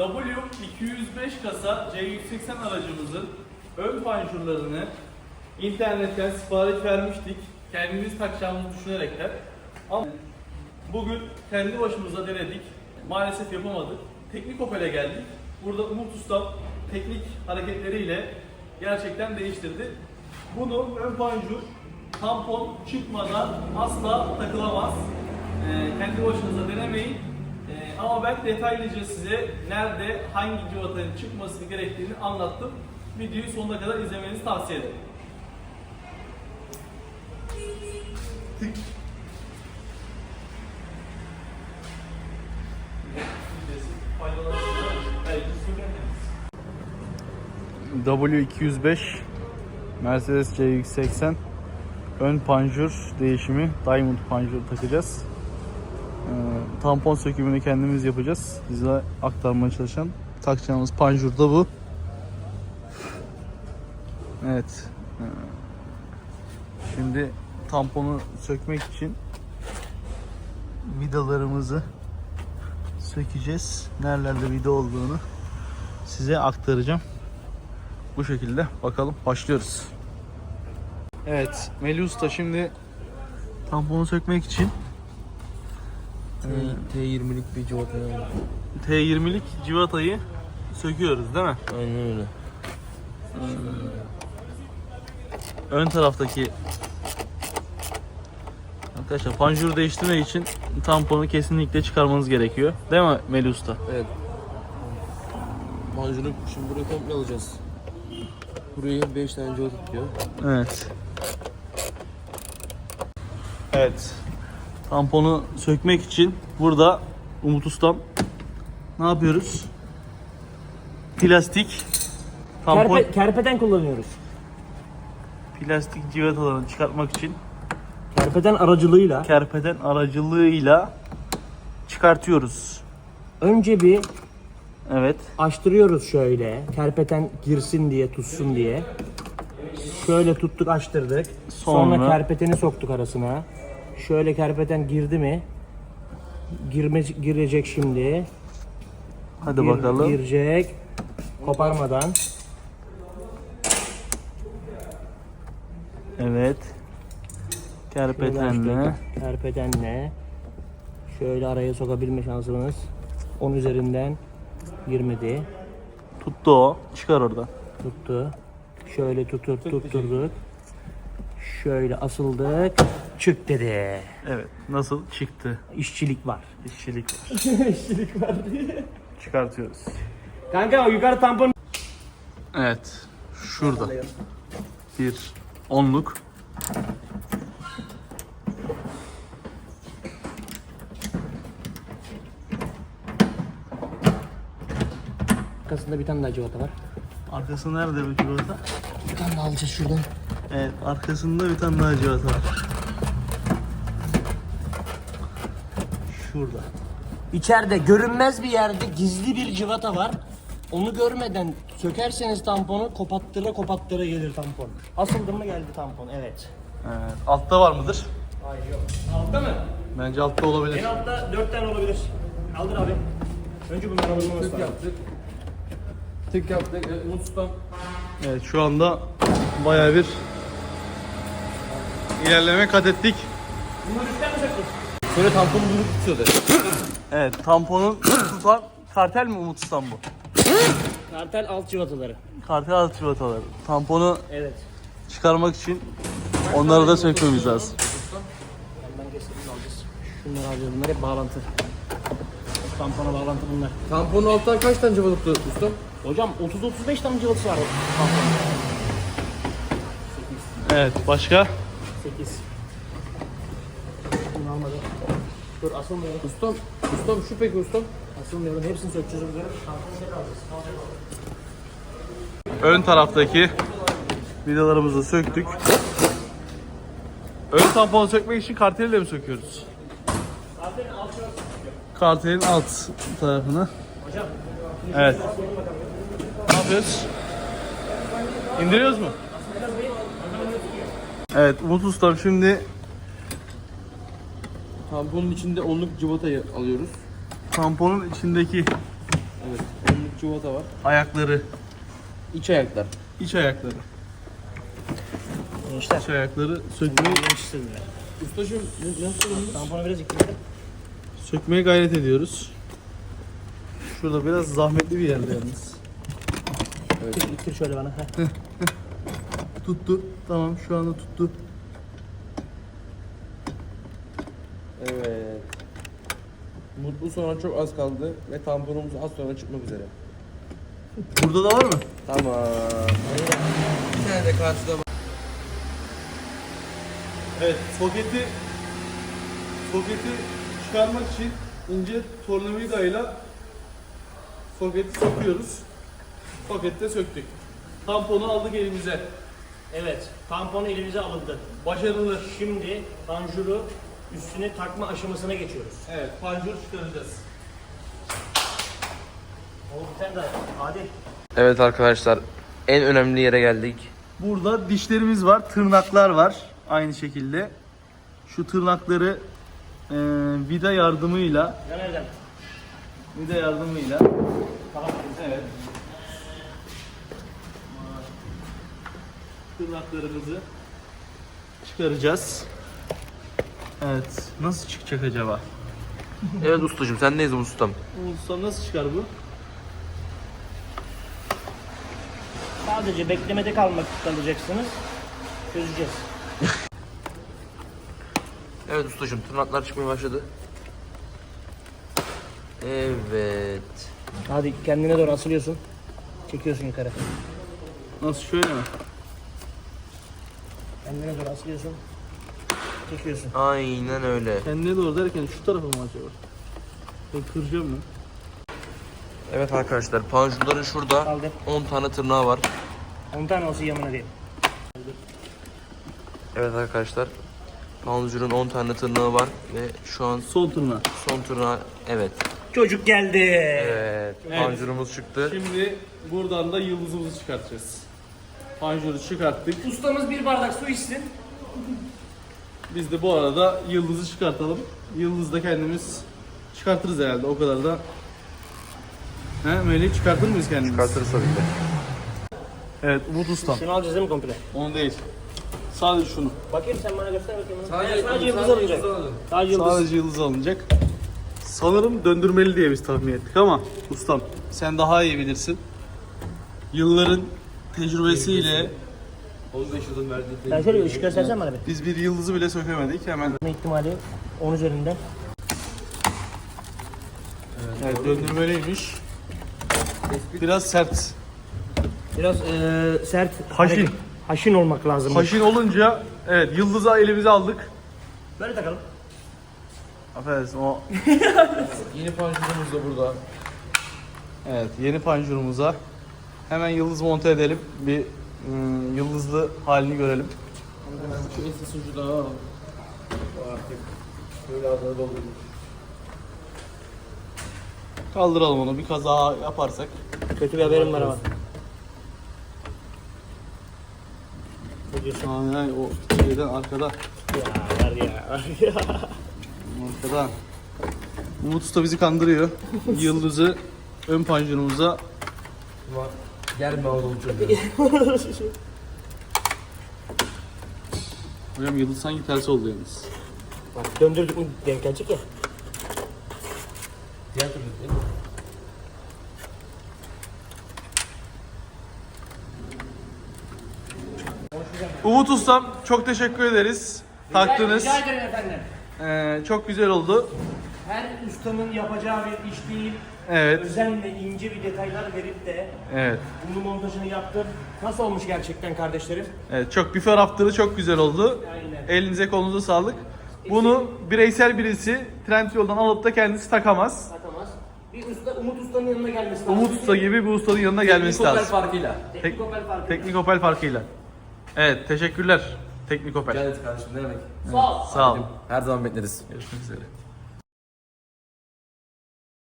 W205 kasa C180 aracımızın ön panjurlarını internetten sipariş vermiştik. Kendimiz takacağımızı düşünerekten. Ama bugün kendi başımıza denedik. Maalesef yapamadık. Teknik Opel'e geldik. Burada Umut Usta teknik hareketleriyle gerçekten değiştirdi. Bunu ön panjur tampon çıkmadan asla takılamaz. Ee, kendi başınıza denemeyin. Ama ben detaylıca size nerede hangi civatanın çıkması gerektiğini anlattım. Videoyu sonuna kadar izlemenizi tavsiye ederim. Tık. W205 Mercedes CX-80 ön panjur değişimi Diamond panjur takacağız. Ee, tampon sökümünü kendimiz yapacağız. Size aktarmaya çalışan takacağımız panjur da bu. Evet. Ee, Şimdi tamponu sökmek için vidalarımızı sökeceğiz. Nerelerde vida olduğunu size aktaracağım. Bu şekilde bakalım başlıyoruz. Evet Melih Usta şimdi tamponu sökmek için T20'lik bir civata yani. T20'lik civatayı söküyoruz değil mi? Aynen öyle. Ön taraftaki Arkadaşlar panjuru değiştirmek için tamponu kesinlikle çıkarmanız gerekiyor. Değil mi Melih Usta? Evet. Panjuru şimdi buraya komple alacağız. Buraya 5 tane civata tutuyor. Evet. Evet. Tamponu sökmek için burada Umut Ustam ne yapıyoruz? Plastik tampon Kerpe, kerpeten kullanıyoruz. plastik civatalarını çıkartmak için Kerpeten aracılığıyla kerpeten aracılığıyla çıkartıyoruz. önce bir Evet. açtırıyoruz şöyle. Kerpeten girsin diye, tutsun diye. Şöyle tuttuk, açtırdık. Sonra, Sonra- kerpeteni soktuk arasına. Şöyle kerpeten girdi mi? Girme, girecek şimdi. Hadi Gir- bakalım. Girecek. Koparmadan. Evet. Kerpetenle. Kerpetenle. Şöyle araya sokabilme şansımız. 10 üzerinden girmedi. Tuttu o. Çıkar oradan. Tuttu. Şöyle tutur, tutturduk. Şöyle asıldık. Çık dedi. Evet. Nasıl? Çıktı. İşçilik var. İşçilik var. İşçilik var diye. Çıkartıyoruz. Kanka yukarı tampon. Evet. Şurada. Bir onluk. Arkasında bir tane daha civata var. Arkası nerede bu civata? Bir tane daha alacağız şuradan. Evet. Arkasında bir tane daha civata var. Şurada. İçeride görünmez bir yerde gizli bir civata var. Onu görmeden sökerseniz tamponu kopattıra kopattıra gelir tampon. Asıldı mı geldi tampon evet. Evet. Altta var mıdır? Hayır yok. Altta mı? Bence altta olabilir. En altta dört tane olabilir. Kaldır abi. Önce bunları alınması lazım. yaptık. Tık yaptık. Evet, Umut Ustam. Evet şu anda bayağı bir ilerleme kat ettik. Bunları üstten mi söktün? Şöyle tamponu bunu tutuyordu. Evet tamponun tutan kartel mi Umut Ustam bu? Kartel alt civataları. Kartel altı çikolataları. Tamponu Evet. çıkarmak için onları da sökmemiz lazım. Yandan geçelim alacağız. Şunları alacağız. Bunlar hep bağlantı. Tampona bağlantı bunlar. Tamponun alttan kaç tane civata tuttu ustam? Hocam 30-35 tane cıvıtısı var tamponda. Evet başka? 8. Bunu almadım. Dur asılmıyorum. Ustam, ustam şu peki ustam. Asılmıyorum. Hepsini sökeceğiz alacağız. Ön taraftaki vidalarımızı söktük. Ön tamponu sökmek için karteli de mi söküyoruz? Kartelin alt. Kartelin alt tarafını. Hocam. Evet. Ne yapıyoruz? İndiriyoruz mu? Evet Umut Ustam şimdi Tamponun içinde onluk civatayı alıyoruz. tamponun içindeki Evet. cıvata var. Ayakları, İç ayaklar. iç ayakları. Gençler. İç ayakları sökmeyi, Genç istediler. Ustacığım ne, nasıl olmuş? Tamponu biraz ikledim. sökmeye gayret ediyoruz. Şurada biraz zahmetli bir yerde yalnız. İttir, ittir şöyle bana. Heh. Tuttu. Tamam şu anda tuttu. Mutlu sonra çok az kaldı ve tamponumuz az sonra çıkmak üzere. Burada da var mı? Tamam. Bir tane de karşıda var. Evet, soketi soketi çıkarmak için ince tornavidayla soketi sokuyoruz. Sokette söktük. Tamponu aldık elimize. Evet. Tampon elimize alındı. Başarılı. Şimdi panjuru üstüne takma aşamasına geçiyoruz. Evet, panjur çıkaracağız. Oldu bir tane daha. Adil. Evet arkadaşlar en önemli yere geldik. Burada dişlerimiz var, tırnaklar var. Aynı şekilde. Şu tırnakları eee, vida yardımıyla Ya nereden? vida yardımıyla Tamam. evet. Tırnaklarımızı çıkaracağız. Evet. Nasıl çıkacak acaba? Evet ustacığım sen neyiz ustam? Ulusal nasıl çıkar bu? Sadece beklemede kalmak kalacaksınız. Çözeceğiz. Evet ustacığım tırnaklar çıkmaya başladı. Evet. Hadi kendine doğru asılıyorsun. Çekiyorsun yukarı. Nasıl şöyle mi? Kendine doğru asılıyorsun. Çekiyorsun. Aynen öyle. Kendine doğru derken şu tarafa mı acaba? Ben kıracağım mı? Evet arkadaşlar panjurların şurada Kaldı. 10 tane tırnağı var. 10 tane olsun yamına değil. Evet arkadaşlar panjurun 10 tane tırnağı var ve şu an Sol tırnağı. son tırnağı evet. Çocuk geldi. Evet, panjurumuz çıktı. Şimdi buradan da yıldızımızı çıkartacağız. Panjuru çıkarttık. Ustamız bir bardak su içsin. Biz de bu arada yıldızı çıkartalım. Yıldızı da kendimiz çıkartırız herhalde o kadar da. He Melih çıkartır mıyız kendimiz? Çıkartırız tabii ki. Evet Umut Ustam. Şunu alacağız değil mi komple? Onu değil. Sadece şunu. Bakayım sen bana göster bakayım. onu. Sadece- sadece yıldız sadece alacak. yıldız alın. Sadece yıldız. Sadece yıldız alınacak. Sanırım döndürmeli diye biz tahmin ettik ama ustam sen daha iyi bilirsin. Yılların tecrübesiyle 15 yılın verdiği Ben şöyle ışık göstersen bana bir. biz bir yıldızı bile sökemedik. Hemen Ne ihtimali 10 üzerinden. evet, döndürmeliymiş. Biraz sert. Biraz eee sert. Haşin. hareket- Haşin olmak lazım. Haşin olunca evet yıldızı elimize aldık. Böyle takalım. Affedersin o Yeni panjurumuz da burada. evet yeni panjurumuza hemen yıldız monte edelim. Bir ım, yıldızlı halini görelim. Şu eski sucu daha alalım. Artık böyle adına doldurmuş. Kaldıralım onu bir kaza yaparsak. Kötü bir haberim var ama. Ne diyorsun? Aynen o şeyden arkada. Ya var ya. var ya. Arkadan. Umut Usta bizi kandırıyor. Yıldızı ön panjurumuza gelme oğlum çocuğum. Hocam yıldız sanki ters oldu yalnız. Bak döndürdük mü denk gelecek ya. Diğer türlü değil mi? Umut Ustam çok teşekkür ederiz. Taktınız. Rica ederim efendim. Ee, çok güzel oldu. Her ustanın yapacağı bir iş değil. Evet. Özenle ince bir detaylar verip de Evet. bunu montajını yaptım. Nasıl olmuş gerçekten kardeşlerim? Evet çok büfe raftırı çok güzel oldu. Aynen. Elinize kolunuza sağlık. Bunu bireysel birisi Trendyol'dan alıp da kendisi takamaz. Satamaz. Bir usta Umut Usta'nın yanına gelmesi lazım. Umut Usta gibi bir ustanın yanına gelmesi Teknik lazım. farkıyla. Teknik Opel farkı. Teknikopel farkıyla. Evet teşekkürler Teknikopel. Gel kardeşim ne demek? Sağ ol. Sağ olun. Her zaman bekleriz. Görüşmek üzere.